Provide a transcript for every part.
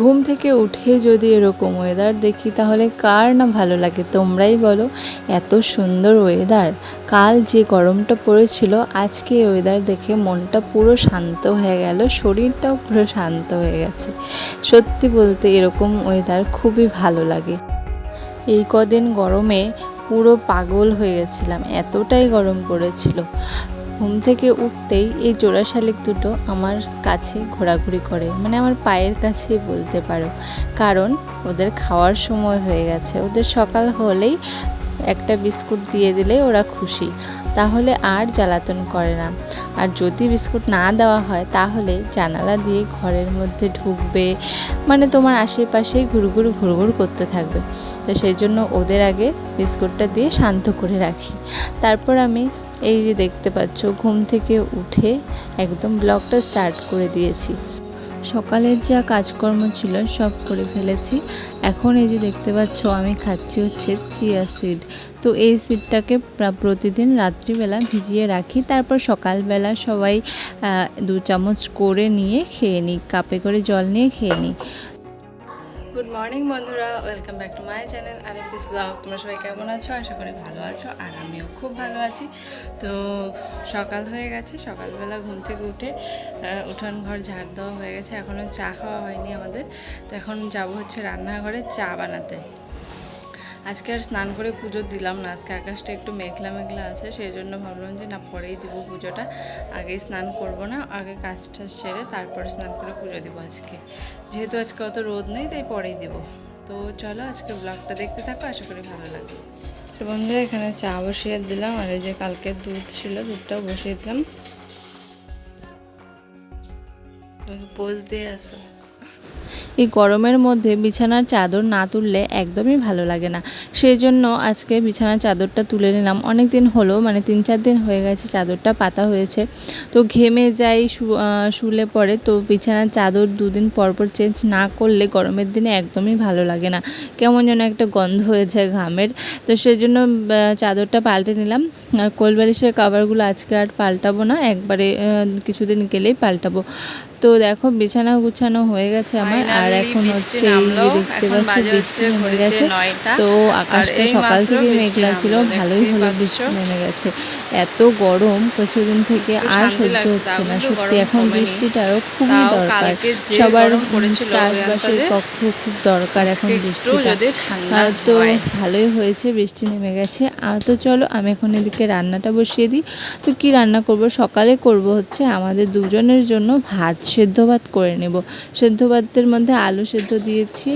ঘুম থেকে উঠে যদি এরকম ওয়েদার দেখি, তাহলে কার না ভালো লাগে? তোমরাই বলো, এত সুন্দর ওয়েদার কাল যে গরমটা পড়েছিল, আজকে ওয়েদার দেখে মনটা পুরো শান্ত হয়ে গেল, শরীরটাও পুরো শান্ত হয়ে গেছে। সত্যি বলতে এরকম ওয়েদার খুবই ভালো লাগে। এই কদিন গরমে পুরো পাগল হয়ে গেছিলাম, এতটাই গরম পড়েছিল। ঘুম থেকে উঠতেই এই জোড়া শালিক দুটো আমার কাছে ঘোরাঘুরি করে। মানে আমার পায়ের কাছেই বলতে পারো। কারণ ওদের খাওয়ার সময় হয়ে গেছে। ওদের সকাল হলেই একটা বিস্কুট দিয়ে দিলে ওরা খুশি। তাহলে আর জ্বালাতন করে না। আর যদি বিস্কুট না দেওয়া হয়, তাহলে জানালা দিয়ে ঘরের মধ্যে ঢুকবে। মানে তোমার আশেপাশেই ঘুরঘুর ঘুরঘুর করতে থাকবে। তো সেই জন্য ওদের আগে বিস্কুটটা দিয়ে শান্ত করে রাখি। তারপর আমি এই যে দেখতে পাচ্ছ, ঘুম থেকে উঠে একদম ব্লগটা স্টার্ট করে দিয়েছি। সকালের যা কাজকর্ম ছিল সব করে ফেলেছি। এখন এই যে দেখতে পাচ্ছ, আমি খাচ্ছি হচ্ছে চিয়া সিড। তো এই সিডটাকে প্রতিদিন রাত্রিবেলা ভিজিয়ে রাখি, তারপর সকালবেলা সবাই দু চামচ করে নিয়ে খেয়ে নিই, কাপে করে জল নিয়ে খেয়ে নিই। গুড মর্নিং বন্ধুরা। Welcome back to my channel R peace blog তোমরা সবাই কেমন আছো? আশা করি ভালো আছো, আর আমিও খুব ভালো আছি। তো সকাল হয়ে গেছে, সকালবেলা ঘুম থেকে উঠে উঠান ঘর ঝাড় দেওয়া হয়ে গেছে। এখনও চা খাওয়া হয়নি আমাদের। তো এখন যাব হচ্ছে রান্নাঘরে চা বানাতে। আজকে আর স্নান করে পুজো দিলাম না, আজকে আকাশটা একটু মেঘলা মেঘলা আছে সেই জন্য ভাবলাম যে না, পরেই দিব পুজোটা। আগে স্নান করব না, আগে কাজ টাজ সেরে তারপরে স্নান করে পুজো দিব আজকে। যেহেতু আজকে অত রোদ নেই, তাই পরেই দিব। তো চলো আজকে ব্লগটা দেখতে থাকো, আশা করি ভালো লাগবে। তো বন্ধুরা, এখানে চা বসিয়ে দিলাম, আর এই যে কালকের দুধ ছিল, দুধটাও বসিয়ে দিলাম। পোজ দিয়ে আসো। এই গরমের মধ্যে বিছানার চাদর না তুললে একদমই ভালো লাগে না। সেই জন্য আজকে বিছানার চাদরটা তুলে নিলাম। অনেক দিন হলো মানে তিন চার দিন হয়ে গেছে চাদরটা পাতা হয়েছে। তো ঘেমে যাই শুলে পরে। তো বিছানার চাদর দুদিন পর পর চেঞ্জ না করলে গরমের দিনে একদমই ভালো লাগে না। কেমন যেন একটা গন্ধ হয়ে যায় ঘামের। তো সেই জন্য চাদরটা পাল্টে নিলাম। আর কোলবালিশের কাভারগুলো আজকে আর পাল্টাবো না। একবারে কিছুদিন গেলেই পাল্টাবো। তো দেখো বিছানা গুছানো হয়ে গেছে আমার। আর এখন হচ্ছে এই যে দেখতে পাচ্ছি বৃষ্টি নেমে গেছে। তো আকাশটা সকাল থেকে মেঘলা ছিল ভালোই হলো বৃষ্টি নেমে গেছে। এত গরম কিছুদিন থেকে আর সহ্য হচ্ছে না। সত্যি এখন বৃষ্টিটাও খুবই দরকার। সবার চাষবাসের পক্ষে খুব দরকার এখন বৃষ্টিটা। তো ভালোই হয়েছে বৃষ্টি নেমে গেছে। আহ, তো চলো আমি এখন এদিকে রান্নাটা বসিয়ে দিই। তো কি রান্না করব? সকালে করব হচ্ছে আমাদের দুজনের জন্য ভাত সেদ্ধ ভাত করে নেব। সেদ্ধ ভাতের মধ্যে আলু সেদ্ধ দিয়েছি।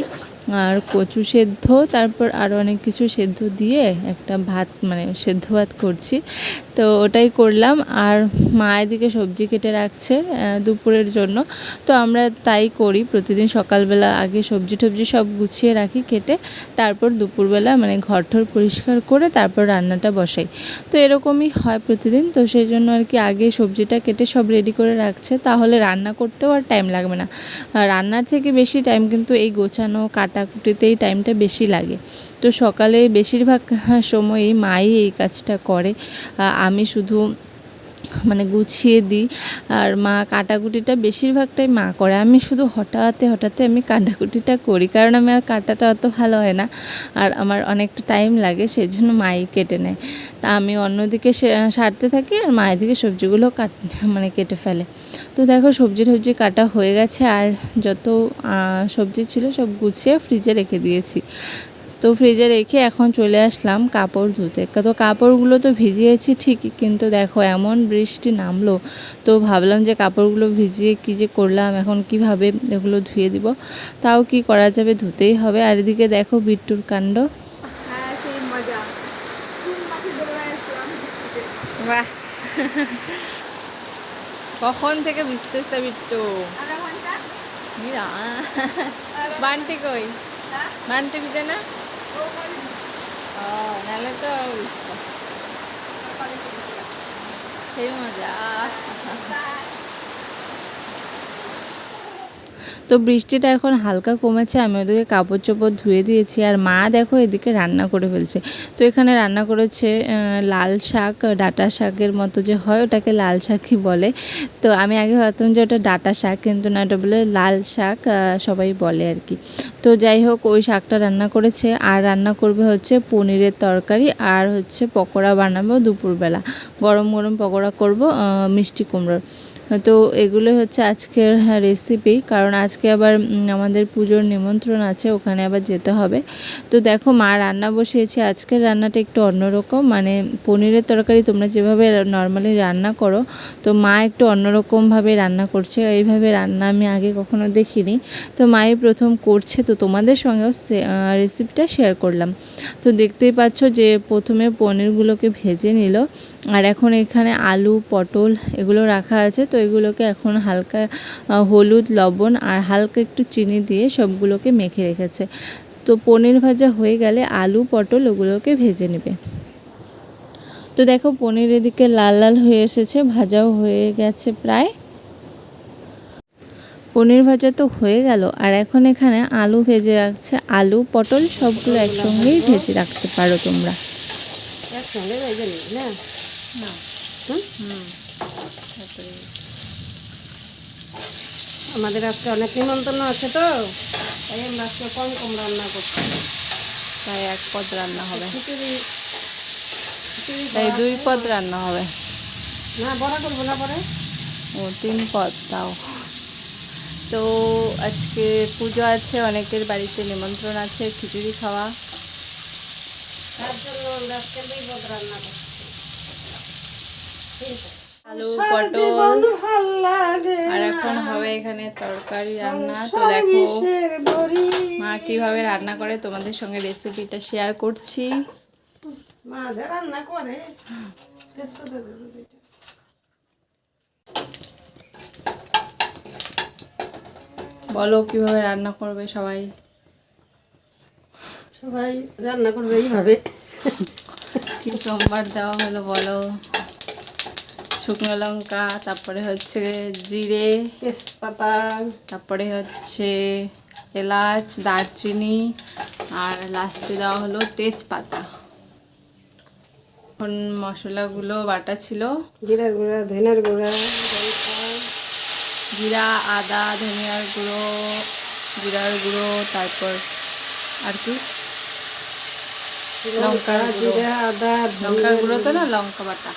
আর কচু সেদ্ধ, তারপর আরও অনেক কিছু সেদ্ধ দিয়ে একটা ভাত মানে সেদ্ধ ভাত করছি। তো ওটাই করলাম। আর মা এদিকে সবজি কেটে রাখছে দুপুরের জন্য। তো আমরা তাই করি। প্রতিদিন সকালবেলা আগে সবজি টবজি সব গুছিয়ে রাখি কেটে, তারপর দুপুরবেলা মানে ঘর ঠর পরিষ্কার করে তারপর রান্নাটা বসাই। তো এরকমই হয় প্রতিদিন। তো সেই জন্য আর কি আগে সবজিটা কেটে সব রেডি করে রাখছে। তাহলে রান্না করতেও আর টাইম লাগবে না। রান্নার থেকে বেশি টাইম কিন্তু এই গোছানো কাটাকুটিতেই টাইমটা বেশি লাগে। তো সকালে বেশিরভাগ সময়ই মাই এই কাজটা করে। আমি শুধু মানে গুছিয়ে দিই। আর মা কাটাকুটিটা বেশিরভাগটাই মা করে। আমি শুধু হঠাৎ হঠাৎ আমি কাটাকুটিটা করি। কারণ আমি আর কাটাটা অত ভালো হয় না। আর আমার অনেকটা টাইম লাগে সেই জন্য মাই কেটে নেয়। তা আমি অন্যদিকে সারতে থাকি আর মায়ের দিকে সবজিগুলো কাট মানে কেটে ফেলে। তো দেখো, সবজি টবজি কাটা হয়ে গেছে। আর যত সবজি ছিল সব গুছিয়ে ফ্রিজে রেখে দিয়েছি। তো ফ্রিজে রেখে এখন চলে আসলাম কাপড় ধুতে। তো কাপড়গুলো তো ভিজিয়েছি ঠিকই কিন্তু দেখো এমন বৃষ্টি নামলো তো ভাবলাম যে কাপড়গুলো ভিজিয়ে কী যে করলাম এখন কীভাবে এগুলো ধুয়ে দিব? তাও কি করা যাবে? ধুতেই হবে। আর এদিকে দেখো বিট্টুর কাণ্ড। হ্যাঁ সেই মজা। চুন পাখি দোলনায় আসলাম বৃষ্টিতে বাহ। কখন থেকে ভিজতেছে বিট্টু? বানটি কই? হ্যাঁ? বানটি ভিজে না? নাহলে তো। সেই মজা তো বৃষ্টিটা এখন হালকা কমেছে, আমি ওদেরকে কাপড় চোপড় ধুয়ে দিয়েছি আর মা দেখো এদিকে রান্না করে ফেলছে। তো এখানে রান্না করেছে লাল শাক, ডাটা শাকের মতো যে হয় ওটাকে লাল শাকই বলে। তো আমি আগে ভাবতাম যে ওটা ডাটা শাক কিন্তু না, ওটা বলে লাল শাক সবাই বলে আর কি। তো যাই হোক, ওই শাকটা রান্না করেছে আর রান্না করবে হচ্ছে পনিরের তরকারি আর হচ্ছে পকোড়া বানাবো দুপুরবেলা। গরম গরম পকোড়া করব মিষ্টি কুমড়োর। তো এগুলো হচ্ছে আজকের রেসিপি কারণ আজকে আবার আমাদের পুজোর নিমন্ত্রণ আছে, ওখানে আবার যেতে হবে। তো দেখো, মা রান্না বসিয়েছে। আজকের রান্নাটা একটু অন্যরকম। মানে পনিরের তরকারি তোমরা যেভাবে নর্মালি রান্না করো, তো মা একটু অন্যরকমভাবে রান্না করছে। এইভাবে রান্না আমি আগে কখনো দেখিনি। তো মাই প্রথম করছে, তো তোমাদের সঙ্গেও রেসিপিটা শেয়ার করলাম। তো দেখতেই পাচ্ছ যে প্রথমে পনিরগুলোকে ভেজে নিল। আর এখন এখানে আলু, পটল এগুলো রাখা আছে। তো এগুলোকে এখন হালকা হলুদ লবণ আর হালকা একটু চিনি দিয়ে সবগুলোকে মেখে রেখেছে। তো পনির ভাজা হয়ে গেলে আলু পটল ওগুলোকে ভেজে নেবে। তো দেখো পনির এদিকে লাল লাল হয়ে এসেছে ভাজাও হয়ে গেছে প্রায়। পনির ভাজা তো হয়ে গেল আর এখন এখানে আলু ভেজে রাখছে। আলু পটল সবগুলো একসঙ্গেই ভেজে রাখতে পারো তোমরা। না? আমাদের আজকে অনেক নিমন্ত্রণ আছে তো তাই আমরা আজকে কম কম রান্না করছি। তাই এক পদ রান্না হবে। তাই দুই পদ রান্না হবে। না বড়া করব না পরে? ও তিন পদ তাও। তো আজকে পুজো আছে অনেকের বাড়িতে নিমন্ত্রণ আছে খিচুড়ি খাওয়া। তার জন্য আমরা আজকে দুই পদ রান্না করছি। আলু পটল জীবন ভালো লাগে আর এখন হবে এখানে তরকারি রান্না। তো দেখো মা কীভাবে রান্না করে তোমাদের সঙ্গে রেসিপিটা শেয়ার করছি। মা যে রান্না করে তেজপাতা দেবো বলো কীভাবে রান্না করবে সবাই? সবাই রান্না করবে এইভাবে। কি সোমবার দেওয়া হলো বলো। শুকনো লঙ্কা তারপরে হচ্ছে জিরে তেজপাতা তারপরে হচ্ছে এলাচ দারচিনি আর লাস্টে দেওয়া হলো তেজপাতা। এখন মশলাগুলো বাটা ছিল। জিরার গুঁড়া ধনিয়ার গুঁড়া জিরা আদা ধনিয়ার গুঁড়ো জিরার গুঁড়ো তারপর আর কি? লঙ্কা জিরা আদা লঙ্কার গুঁড়ো তো না? লঙ্কা বাটা।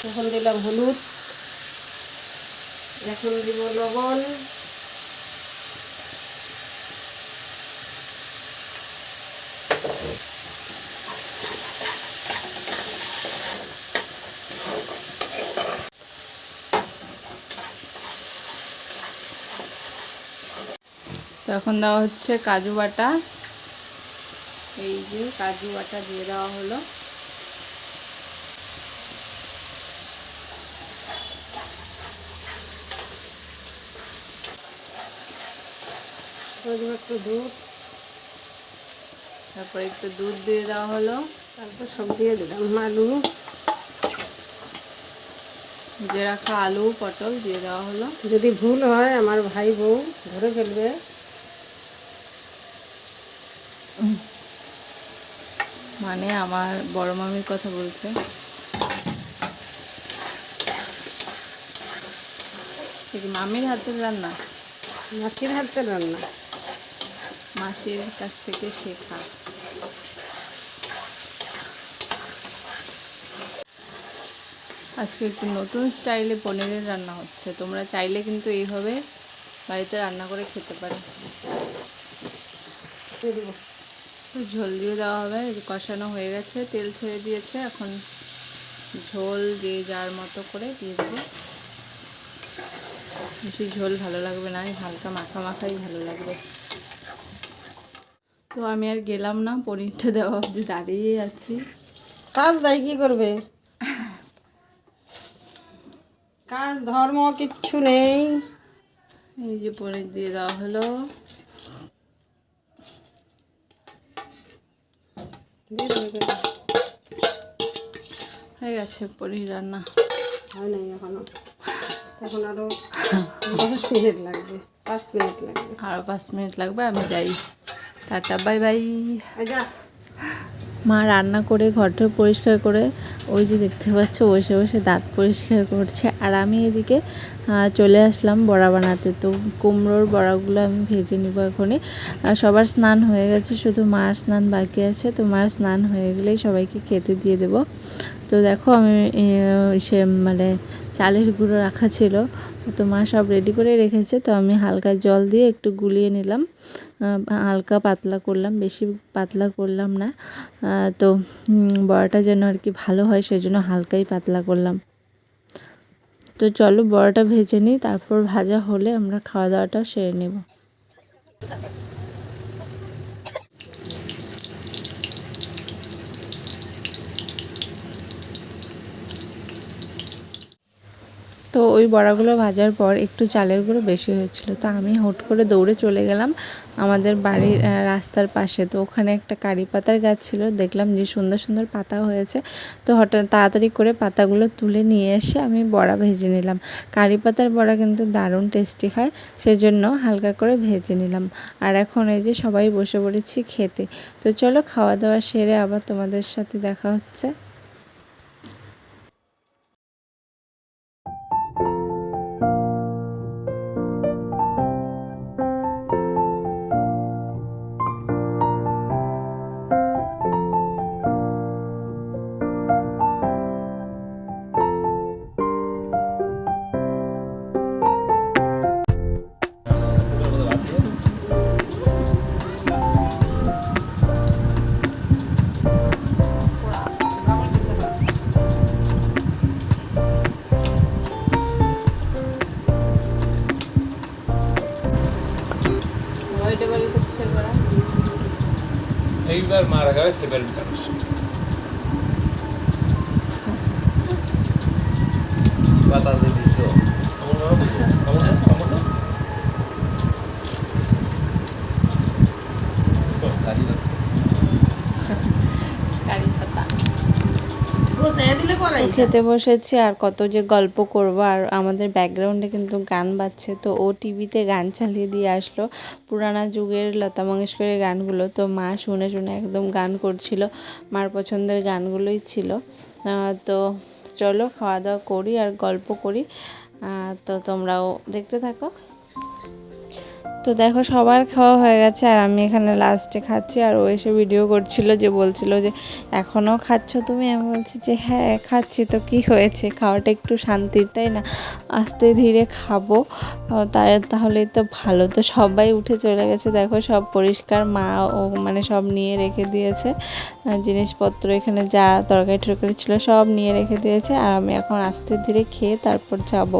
তখন দিলাম হলুদ। এখন দিব লবণ। এখন দেওয়া হচ্ছে কাজু বাটা। এই যে কাজু বাটা দিয়ে দেওয়া হলো। দিব একটু দুধ। তারপরে একটু দুধ দিয়ে দেওয়া হলো। তারপর সব দিয়ে দিলাম আলু। ভেজে রাখা আলু পটল দিয়ে দেওয়া হলো। যদি ভুল হয় আমার ভাই বউ ধরে ফেলবে। মানে আমার বড় মামির কথা বলছে। মামির হাতের রান্না। মাসির হাতের রান্না। মাসির কাছ থেকে শেখা। আজকে একটু নতুন স্টাইলে পনিরের রান্না হচ্ছে। তোমরা চাইলে কিন্তু এইভাবে বাড়িতে রান্না করে খেতে পারো। ঝোল দিয়ে দেওয়া হবে। কষানো হয়ে গেছে, তেল ছেড়ে দিয়েছে। এখন ঝোল যে যার মতো করে দিয়ে দেবে। বেশি ঝোল ভালো লাগবে না হালকা মাখা মাখাই ভালো লাগবে। তো আমি আর গেলাম না পনিরটা দেওয়া অবধি দাঁড়িয়ে আছি। কাজ দেয় কি করবে? কাজ ধর্ম কিচ্ছু নেই। এই যে পনির দিয়ে দেওয়া হলো। হয়ে গেছে পনির রান্না। হয় নাই এখনও। এখন আরও দশ মিনিট লাগবে পাঁচ মিনিট লাগবে। আরও পাঁচ মিনিট লাগবে আমি যাই। Tata bye bye. মা রান্না করে ঘরটা পরিষ্কার করে ওই যে দেখতে পাচ্ছ বসে বসে দাঁত পরিষ্কার করছে। আর আমি এদিকে চলে আসলাম বড়া বানাতে। তো কুমড়োর বড়াগুলো আমি ভেজে নিব এখনই। আর সবার স্নান হয়ে গেছে শুধু মার স্নান বাকি আছে। তো মার স্নান হয়ে গেলেই সবাইকে খেতে দিয়ে দেব। তো দেখো আমি সে মানে চালের গুঁড়ো রাখা ছিল। তো মা সব রেডি করে রেখেছে। তো আমি হালকা জল দিয়ে একটু গুলিয়ে নিলাম। হালকা পাতলা করলাম, বেশি পাতলা করলাম না। তো বড়াটা যেন আর কি ভালো হয় সেজন্য হালকাই পাতলা করলাম। তো চলো বড়াটা ভেজে নিই, তারপর ভাজা হলে আমরা খাওয়া দাওয়াটা সেরে নেব। তো ওই বড়াগুলো ভাজার পর একটু চালের গুঁড়ো বেশি হয়েছিল। তো আমি হুট করে দৌড়ে চলে গেলাম আমাদের বাড়ির রাস্তার পাশে। তো ওখানে একটা কারি পাতার গাছ ছিল। দেখলাম যে সুন্দর সুন্দর পাতা হয়েছে। তো হঠাৎ তাড়াতাড়ি করে পাতাগুলো তুলে নিয়ে এসে আমি বড়া ভেজে নিলাম। কারি পাতার বড়া কিন্তু দারুণ টেস্টি হয়, সেজন্য হালকা করে ভেজে নিলাম। আর এখন এই যে সবাই বসে পড়েছি খেতে। তো চলো খাওয়া দাওয়া সেরে আবার তোমাদের সাথে দেখা হচ্ছে। এইবার মারা গেলে টেবিল মানুষ বাতাসে দিচ্ছ কারি পাতা বসাই দিলে করাই খেতে বসেছি আর কত যে গল্প করব। আর আমাদের ব্যাকগ্রাউন্ডে কিন্তু গান বাজছে, তো ও টিভিতে গান চালিয়ে দিয়ে আসলো। পুরানা যুগের লতা মঙ্গেশকরের গানগুলো, তো মা শুনে শুনে একদম গান করছিল। মার পছন্দের গানগুলোই ছিল। তো চলো খাওয়া দাওয়া করি আর গল্প করি। তো তোমরাও দেখতে থাকো। তো দেখো সবার খাওয়া হয়ে গেছে আর আমি এখানে লাস্টে খাচ্ছি আর ও এসে ভিডিও করছিল যে বলছিল যে, এখনও খাচ্ছ তুমি? আমি বলছি যে হ্যাঁ খাচ্ছি। তো কি হয়েছে? খাওয়াটা একটু শান্তির, তাই না? আস্তে ধীরে খাব। তার, তাহলেই তো ভালো। তো সবাই উঠে চলে গেছে। দেখো সব পরিষ্কার। মা ও মানে সব নিয়ে রেখে দিয়েছে। জিনিসপত্র এখানে যা তরকারি টরকারি ছিল সব নিয়ে রেখে দিয়েছে। আর আমি এখন আস্তে ধীরে খেয়ে তারপর যাব।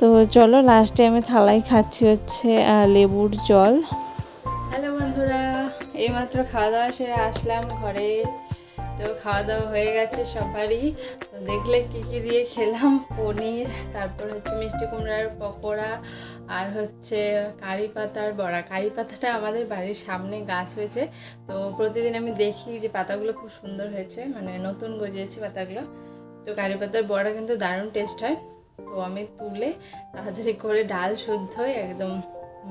তো চলো লাস্টে আমি থালায় খাচ্ছি হচ্ছে লেবুর জল। হ্যালো বন্ধুরা, এইমাত্র খাওয়া দাওয়া সেরে আসলাম ঘরে। তো খাওয়া দাওয়া হয়ে গেছে সবারই। তো দেখলে কী কী দিয়ে খেলাম? পনির, তারপর হচ্ছে মিষ্টি কুমড়ার পকোড়া, আর হচ্ছে কারি পাতার বড়া। কারি পাতাটা আমাদের বাড়ির সামনে গাছ হয়েছে। তো প্রতিদিন আমি দেখি যে পাতাগুলো খুব সুন্দর হয়েছে মানে নতুন গজিয়েছে পাতাগুলো। তো কারি পাতার বড়া কিন্তু দারুণ টেস্ট হয়। তো আমি তুলে তাড়াতাড়ি করে ডাল শুদ্ধ শুদ্ধই একদম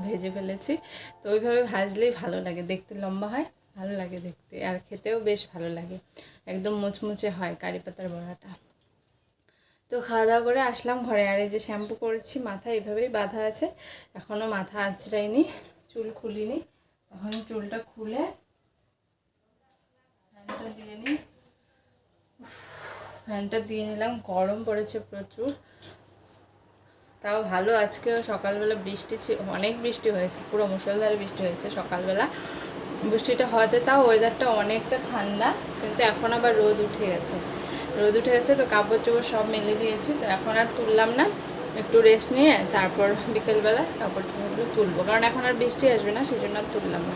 ভেজে ফেলেছি। তো ওইভাবে ভাজলেই ভালো লাগে, দেখতে লম্বা হয়, ভালো লাগে দেখতে, আর খেতেও বেশ ভালো লাগে। একদম মুচমুচে হয় কারি পাতার বড়াটা। তো খাওয়া দাওয়া করে আসলাম ঘরে, আর এই যে শ্যাম্পু করেছি, মাথা এভাবেই বাঁধা আছে এখনও মাথা আঁচড়াইনি, চুল খুলিনি। এখন চুলটা খুলে ফ্যানটা দিয়ে নিই। ফ্যানটা দিয়ে নিলাম, গরম পড়েছে প্রচুর। তাও ভালো আজকে সকালবেলা বৃষ্টি অনেক বৃষ্টি হয়েছে, পুরো মুসলধারে বৃষ্টি হয়েছে সকালবেলা। বৃষ্টিটা হওয়াতে তাও ওয়েদারটা অনেকটা ঠান্ডা, কিন্তু এখন আবার রোদ উঠে গেছে। রোদ উঠে গেছে তো কাপড় চোপড় সব মেলে দিয়েছি, তো এখন আর তুললাম না। একটু রেস্ট নিয়ে তারপর বিকেলবেলা কাপড় চোপড়গুলো তুলবো, কারণ এখন আর বৃষ্টি আসবে না সেই জন্য আর তুললাম না।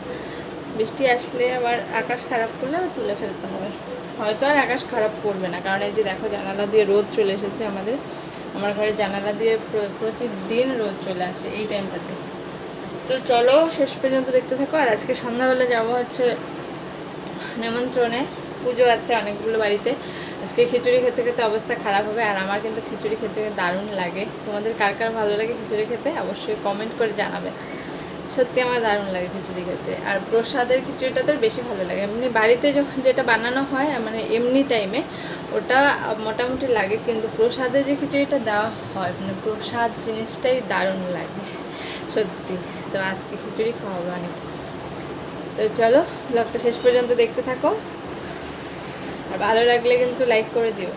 বৃষ্টি আসলে আবার আকাশ খারাপ করলে আবার তুলে ফেলতে হবে। হয়তো আর আকাশ খারাপ করবে না, কারণ এই যে দেখো জানালা দিয়ে রোদ চলে এসেছে আমাদের। আমার ঘরে জানালা দিয়ে প্র- প্রতিদিন রোদ চলে আসে এই টাইমটাতে। তো চলো, শেষ পর্যন্ত দেখতে থাকো। আর আজকে সন্ধ্যাবেলা যাব হচ্ছে নিমন্ত্রণে। পুজো আছে অনেকগুলো বাড়িতে। আজকে খিচুড়ি খেতে খেতে অবস্থা খারাপ হবে, আর আমার কিন্তু খিচুড়ি খেতে দারুণ লাগে। তোমাদের কার কার ভালো লাগে খিচুড়ি খেতে অবশ্যই কমেন্ট করে জানাবে। সত্যি আমার দারুণ লাগে খিচুড়ি খেতে। আর প্রসাদের খিচুড়িটা তো বেশি ভালো লাগে। এমনি বাড়িতে যখন যেটা বানানো হয় মানে এমনি টাইমে ওটা মোটামুটি লাগে। কিন্তু প্রসাদে যে খিচুড়িটা দেওয়া হয় মানে প্রসাদ জিনিসটাই দারুণ লাগে। সত্যি। তো আজকে খিচুড়ি খাওয়াবো অনেক। তো চলো ব্লগটা শেষ পর্যন্ত দেখতে থাকো। আর ভালো লাগলে কিন্তু লাইক করে দিও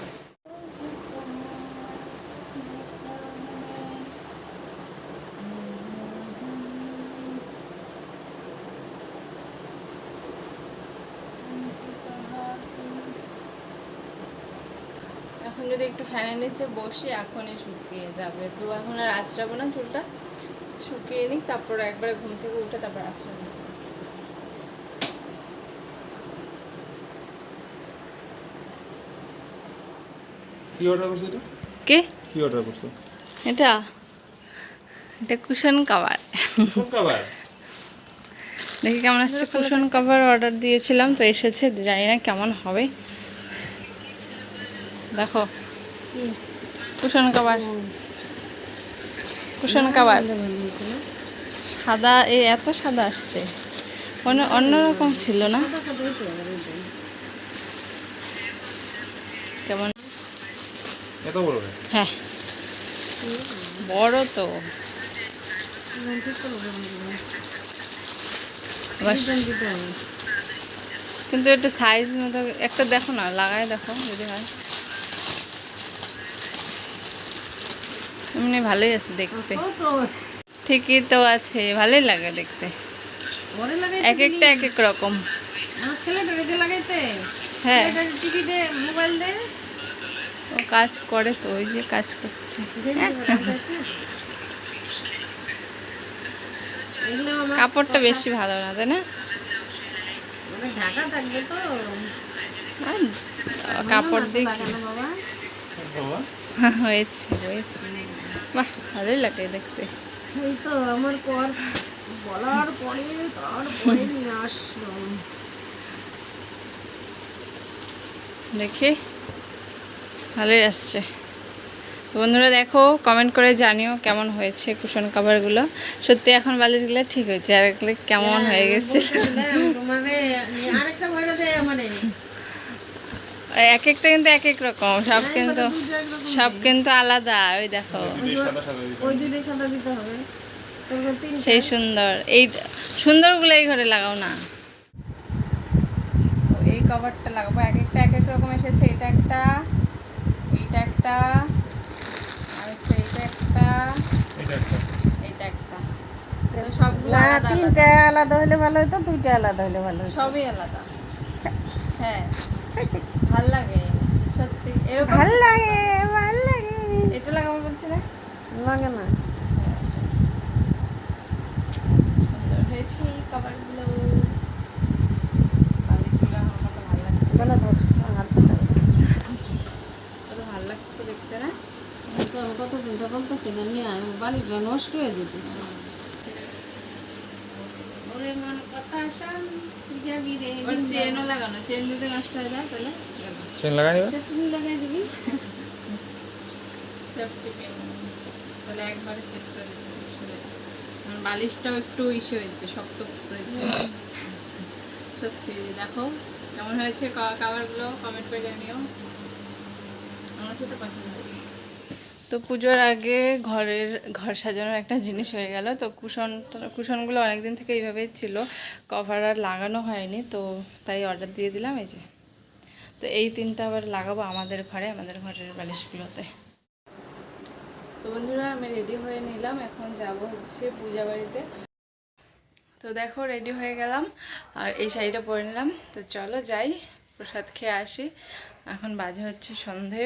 এখন যদি একটু ফ্যানের নিচে বসি এখনই শুকিয়ে যাবে। তো এখন আর আঁচড়াবো না চুলটা। শুকিয়ে নিক তারপর একবারে ঘুম থেকে উঠে তারপর আঁচড়াবো। কি অর্ডার করছ এটা? কে? কি অর্ডার করছ? এটা? এটা কুশন কাভার দেখি কেমন আসছে। কুশন কাভার অর্ডার দিয়েছিলাম তো এসেছে। জানি না কেমন হবে। দেখো। কুশন কাভার কুশন কাভার সাদা এই এত সাদা আসছে। অন্য অন্যরকম ছিল না? কেমন? হ্যাঁ। বড় তো। কিন্তু একটা সাইজ মতো একটা দেখো না লাগায় দেখো যদি হয়। এমনি ভালোই আছে দেখতে। ঠিকই তো আছে ভালোই লাগে দেখতে। এক একটা এক এক রকম। হ্যাঁ। টিভি দে মোবাইল দে। ও কাজ করে তো ওই যে কাজ করছে। কাপড়টা বেশি ভালো না তাই না? ঢাকা থাকবে তো। কাপড় দিয়ে বাবা? হয়েছে হয়েছে। বাহ ভালোই লাগে দেখতে। ওই তো আমার পর বলার পরে তারপরে নিয়ে আসলো দেখি। ভালোই আসছে। বন্ধুরা দেখো কমেন্ট করে জানিও কেমন হয়েছে কুশন কাভারগুলো সত্যি এখন বালিশগুলো ঠিক হয়েছে আর কেমন হয়ে গেছে। মানে আরেকটা মানে এক একটা কিন্তু এক এক রকম সব কিন্তু সব কিন্তু আলাদা ওই দেখো। সেই সুন্দর। এই সুন্দরগুলো এই ঘরে লাগাও না। এই কভারটা লাগাবো। এক একটা এক এক রকম এসেছে। এটা একটা এইটা একটা আর হচ্ছে এইটা একটা এইটা একটা। তো সবগুলো আলাদা। তিনটা আলাদা হলে ভালো হতো দুইটা আলাদা হলে ভালো হতো। সবই আলাদা। হ্যাঁ। ভালো লাগে সত্যি। এরকম ভালো লাগে ভালো লাগে। এটা লাগাবো বলছি না? লাগে না। সুন্দর হয়েছে এই কভারগুলো বালিশগুলো আমার কত ভালো লাগছে। বলো ধর। কত ভালো লাগছে দেখতে না? কতদিন তো বলতেছি না নিয়ে নষ্ট হয়ে যেতেছে। ওরে মন কথা চেনও লাগানো চেন যদি নষ্ট হয়ে যায় তাহলে। চেন লাগাই নিবে তুমি লাগাই দিবি। সেফটি পিন তাহলে একবারে সেট করে দিতে। আমার বালিশটাও একটু ইসে হয়েছে শক্ত হয়েছে। সত্যি দেখো কেমন হয়েছে কাভারগুলো কমেন্ট করে জানিও। আমার সাথে পছন্দ হয়েছে। তো পুজোর আগে ঘরের, ঘর সাজানোর একটা জিনিস হয়ে গেল। তো কুশন, কুশনগুলো অনেকদিন থেকে এইভাবেই ছিল। কভার আর লাগানো হয়নি, তো তাই অর্ডার দিয়ে দিলাম, এই যে। তো এই তিনটা আবার লাগাবো আমাদের ঘরে, আমাদের ঘরের বালিশগুলোতে। তো বন্ধুরা, আমি রেডি হয়ে নিলাম, এখন যাব হচ্ছে পূজা বাড়িতে। তো দেখো রেডি হয়ে গেলাম, আর এই শাড়িটা পরে নিলাম। তো চলো যাই, প্রসাদ খেয়ে আসি। এখন বাজে হচ্ছে সন্ধে।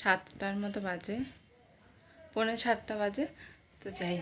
সাতটার মতো বাজে পৌনে সাতটা বাজে তো যাই।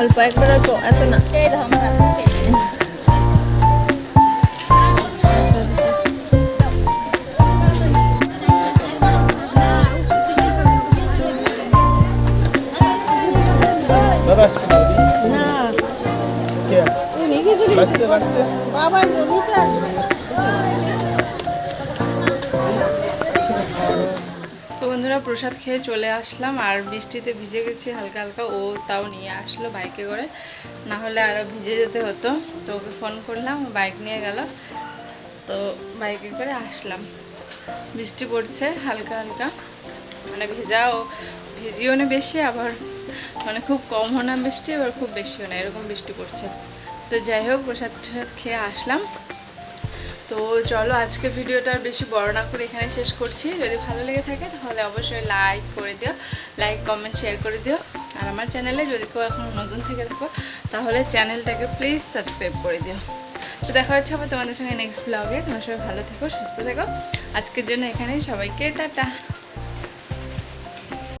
একবার অল্প এত না এই দেখো আমার দাদা খেয়ে চলে আসলাম, আর বৃষ্টিতে ভিজে গেছি হালকা হালকা। ও তাও নিয়ে আসলো বাইকে করে, না হলে আরও ভিজে যেতে হতো। তো ওকে ফোন করলাম, বাইক নিয়ে গেল। তো বাইকে করে আসলাম। বৃষ্টি পড়ছে হালকা হালকা। মানে ভেজাও, ভিজিও না বেশি, আবার মানে খুব কমও না বৃষ্টি, আবার খুব বেশিও না, এরকম বৃষ্টি পড়ছে। তো যাই হোক, প্রসাদ টসাদ খেয়ে আসলাম। তো চলো আজকে ভিডিওটা বেশি বড় না করে এখানে শেষ করছি। যদি ভালো লেগে থাকে তাহলে অবশ্যই লাইক করে দিও লাইক কমেন্ট শেয়ার করে দিও। আর আমার চ্যানেলে যদি কেউ এখন নতুন থেকে থাকো, তাহলে চ্যানেলটাকে প্লিজ সাবস্ক্রাইব করে দিও। তো দেখা হচ্ছে আবার তোমাদের সঙ্গে নেক্সট ব্লগে তোমার সবাই ভালো থেকো, সুস্থ থেকো। আজকের জন্য এখানেই, সবাইকে টাটা।